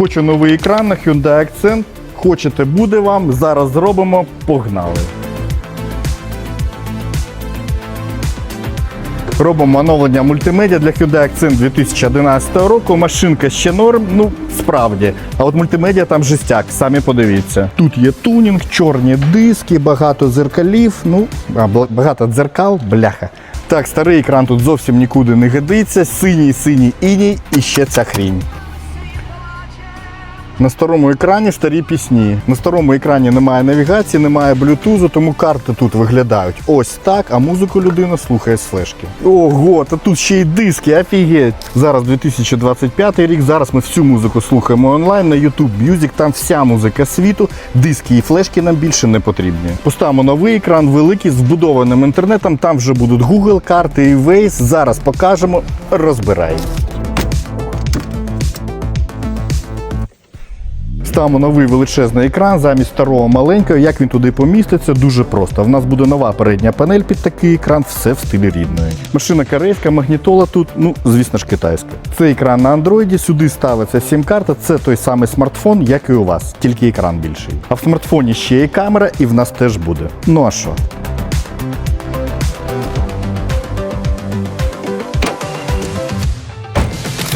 Хочу новий екран на Hyundai Accent. Хочете, буде вам. Зараз зробимо. Погнали. Робимо оновлення мультимедіа для Hyundai Accent 2011 року. Машинка ще норм, ну справді. А от мультимедіа там жестяк, самі подивіться. Тут є тунінг, чорні диски, багато дзеркалів. Ну, а, багато дзеркал, бляха. Так, старий екран тут зовсім нікуди не годиться. Синій, синій іній і ще ця хрінь. На старому екрані старі пісні. На старому екрані немає навігації, немає блютузу, тому карти тут виглядають ось так, а музику людина слухає з флешки. Ого, та тут ще й диски, офігеть. Зараз 2025 рік. Зараз ми всю музику слухаємо онлайн на YouTube Music, там вся музика світу, диски і флешки нам більше не потрібні. Поставимо новий екран, великий, з вбудованим інтернетом. Там вже будуть Google карти і Waze. Зараз покажемо, розбираємо. Ставимо новий величезний екран замість старого маленького. Як він туди поміститься, дуже просто. В нас буде нова передня панель під такий екран, все в стилі рідної. Машина корейська, магнітола тут, ну звісно ж, китайська. Це екран на андроїді, сюди ставиться сім-карта. Це той самий смартфон, як і у вас, тільки екран більший. А в смартфоні ще є камера, і в нас теж буде. Ну а що?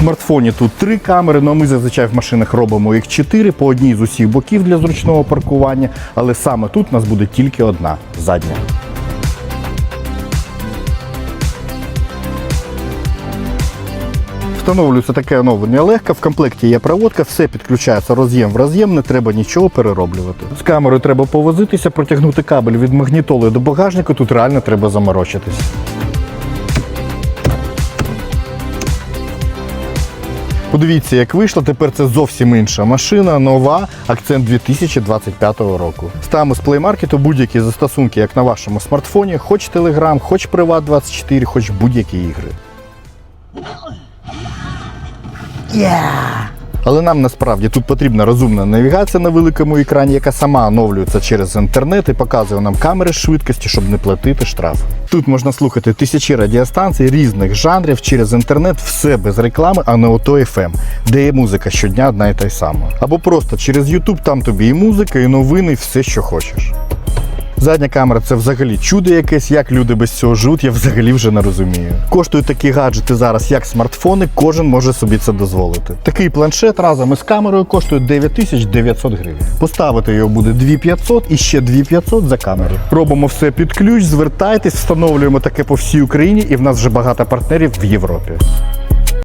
Смартфоні тут три камери, але ми зазвичай в машинах робимо їх чотири по одній з усіх боків для зручного паркування. Але саме тут у нас буде тільки одна задня. Встановлюється таке оновлення легко. В комплекті є проводка, все підключається роз'єм в роз'єм, не треба нічого перероблювати. З камерою треба повозитися, протягнути кабель від магнітоли до багажника. Тут реально треба заморочитись. Подивіться, як вийшло. Тепер це зовсім інша машина, нова, акцент 2025 року. Ставимо з Play Market будь-які застосунки, як на вашому смартфоні, хоч Telegram, хоч Privat24, хоч будь-які ігри. Але нам насправді тут потрібна розумна навігація на великому екрані, яка сама оновлюється через інтернет і показує нам камери швидкості, щоб не платити штраф. Тут можна слухати тисячі радіостанцій різних жанрів через інтернет, все без реклами, а не ото FM, де є музика щодня одна і та й сама. Або просто через YouTube, там тобі і музика, і новини, і все, що хочеш. Задня камера це взагалі чудо якесь, як люди без цього живуть, я взагалі вже не розумію. Коштують такі гаджети зараз, як смартфони, кожен може собі це дозволити. Такий планшет разом із камерою коштує 9900 гривень. Поставити його буде 2500 і ще 2500 за камеру. Робимо все під ключ, звертайтесь, встановлюємо таке по всій Україні, і в нас вже багато партнерів в Європі.